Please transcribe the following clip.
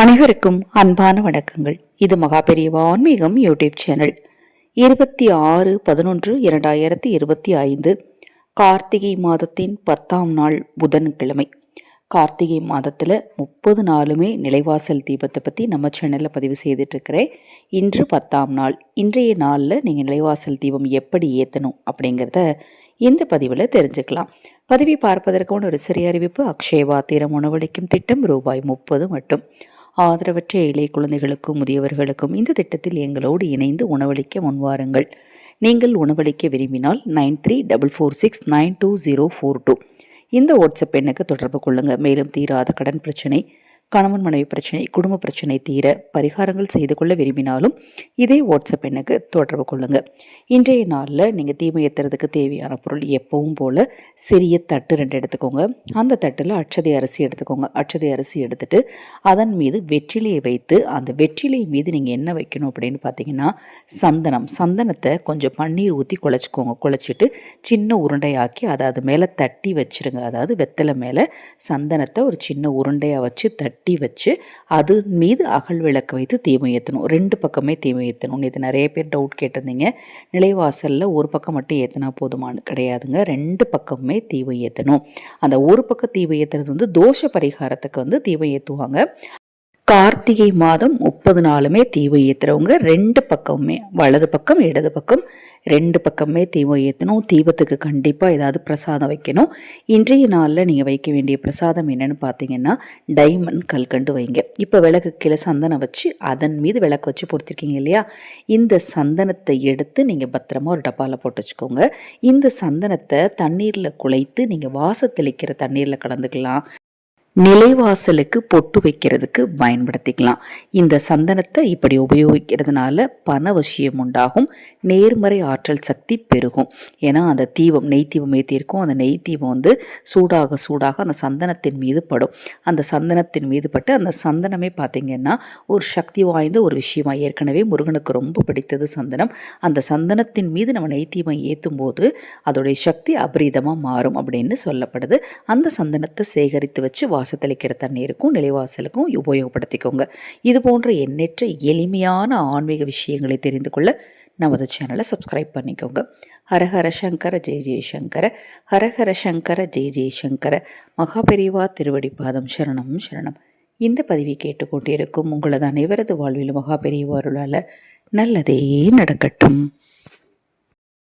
அனைவருக்கும் அன்பான வணக்கங்கள். இது மகாபெரியவா ஆன்மீகம் யூடியூப் சேனல். இருபத்தி ஆறு பதினொன்று இரண்டாயிரத்தி இருபத்தி ஐந்து கார்த்திகை மாதத்தின் பத்தாம் நாள் புதன்கிழமை. கார்த்திகை மாதத்தில் முப்பது நாளுமே நிலைவாசல் தீபத்தை பற்றி நம்ம சேனலில் பதிவு செய்துட்ருக்கிறேன் இன்று பத்தாம் நாள். இன்றைய நாளில் நீங்கள் நிலைவாசல் தீபம் எப்படி ஏற்றணும் அப்படிங்கிறத இந்த பதிவில் தெரிஞ்சுக்கலாம். பதிவை பார்ப்பதற்கான ஒரு சிறிய அறிவிப்பு அக்ஷயவா தீரம் உணவளிக்கும் திட்டம் ரூபாய் முப்பது மட்டும். ஆதரவற்ற ஏழை குழந்தைகளுக்கும் முதியவர்களுக்கும் இந்த திட்டத்தில் எங்களோடு இணைந்து உணவளிக்க முன்வாருங்கள். நீங்கள் உணவளிக்க விரும்பினால் nine three double four six nine two zero four two. இந்த வாட்ஸ்அப் எண்ணுக்கு தொடர்பு கொள்ளுங்கள் மேலும் தீராத கடன் பிரச்சனை கணவன் மனைவி பிரச்சனை குடும்ப பிரச்சனை தீர பரிகாரங்கள் செய்து கொள்ள விரும்பினாலும் இதே வாட்ஸ்அப் எண்ணுக்கு தொடர்பு கொள்ளுங்கள் இன்றைய நாளில் நீங்கள் தீமை ஏற்றுறதுக்கு தேவையான பொருள் எப்பவும் போல் சிறிய தட்டு ரெண்டு எடுத்துக்கோங்க. அந்த தட்டில் அச்சதை அரிசி எடுத்துக்கோங்க. அச்சதை அரிசி எடுத்துட்டு அதன் மீது வெற்றிலையை வைத்து அந்த வெற்றிலை மீது நீங்கள் என்ன வைக்கணும் அப்படின்னு பார்த்தீங்கன்னா சந்தனம். சந்தனத்தை கொஞ்சம் பன்னீர் ஊற்றி குழச்சிக்கோங்க. குழச்சிட்டு சின்ன உருண்டையாக்கி அதை அது மேலே தட்டி வச்சுருங்க. அதாவது வெத்தலை மேலே சந்தனத்தை ஒரு சின்ன உருண்டையாக வச்சு தட்டி கட்டி வச்சு அது மீது அகல் விளக்கு வைத்து தீமை ஏற்றணும் ரெண்டு பக்கமே தீமை ஏற்றணும் இது நிறைய பேர் டவுட் கேட்டிருந்தீங்க. நிலைவாசலில் ஒரு பக்கம் மட்டும் ஏற்றினா போதுமானு கிடையாதுங்க. ரெண்டு பக்கமுமே தீவை ஏற்றணும் அந்த ஒரு பக்கம் தீவை ஏற்றுறது வந்து தோஷ பரிகாரத்துக்கு வந்து தீவை ஏற்றுவாங்க கார்த்திகை மாதம் முப்பது நாளுமே தீபம் ஏற்றுறவங்க ரெண்டு பக்கமுமே வலது பக்கம் இடது பக்கம் ரெண்டு பக்கமே தீபம் ஏற்றணும் தீபத்துக்கு கண்டிப்பாக ஏதாவது பிரசாதம் வைக்கணும். இன்றைய நாளில் நீங்கள் வைக்க வேண்டிய பிரசாதம் என்னென்னு பார்த்தீங்கன்னா டைமண்ட் கல்கண்டு வைங்க. இப்போ விளக்கு கீழே சந்தனம் வச்சு அதன் மீது விளக்கு வச்சு பொறுத்திருக்கீங்க இல்லையா? இந்த சந்தனத்தை எடுத்து நீங்கள் பத்திரமா ஒரு டப்பாவில் போட்டு வச்சுக்கோங்க. இந்த சந்தனத்தை தண்ணீரில் குழைத்து நீங்கள் வாசத்தளிக்கிற தண்ணீரில் கலந்துக்கலாம். நிலைவாசலுக்கு பொட்டு வைக்கிறதுக்கு பயன்படுத்திக்கலாம். இந்த சந்தனத்தை இப்படி உபயோகிக்கிறதுனால பணவசியம் உண்டாகும். நேர்மறை ஆற்றல் சக்தி பெருகும். ஏன்னா அந்த தீபம் நெய் தீபம் ஏற்றிருக்கும் அந்த நெய் தீபம் வந்து சூடாக சூடாக அந்த சந்தனத்தின் மீது படும். அந்த சந்தனத்தின் மீது பட்டு அந்த சந்தனமே பார்த்திங்கன்னா ஒரு சக்தி வாய்ந்த ஒரு விஷயமாக ஏற்கனவே முருகனுக்கு ரொம்ப பிடித்தது சந்தனம். அந்த சந்தனத்தின் மீது நம்ம நெய் தீபம் ஏற்றும் போது அதோடைய சக்தி அபரீதமாக மாறும் அப்படின்னு சொல்லப்படுது. அந்த சந்தனத்தை சேகரித்து வச்சு வா தண்ணீருக்கும் நிலைவாசலுக்கும் உபயோகப்படுத்திக்கோங்க. இது போன்ற எண்ணற்ற எளிமையான ஆன்மீக விஷயங்களை தெரிந்து கொள்ள நமது சேனலை சப்ஸ்கிரைப் பண்ணிக்கோங்க. ஹரஹர சங்கர ஜெய ஜெயசங்கர ஹரஹர சங்கர ஜெய ஜெயசங்கர மகாபெரிவா திருவடி பாதம் சரணம் சரணம். இந்த பதிவை கேட்டுக்கொண்டிருக்கும் உங்களது அனைவரது வாழ்விலும் மகாபெரிவாருளால் நல்லதே நடக்கட்டும்.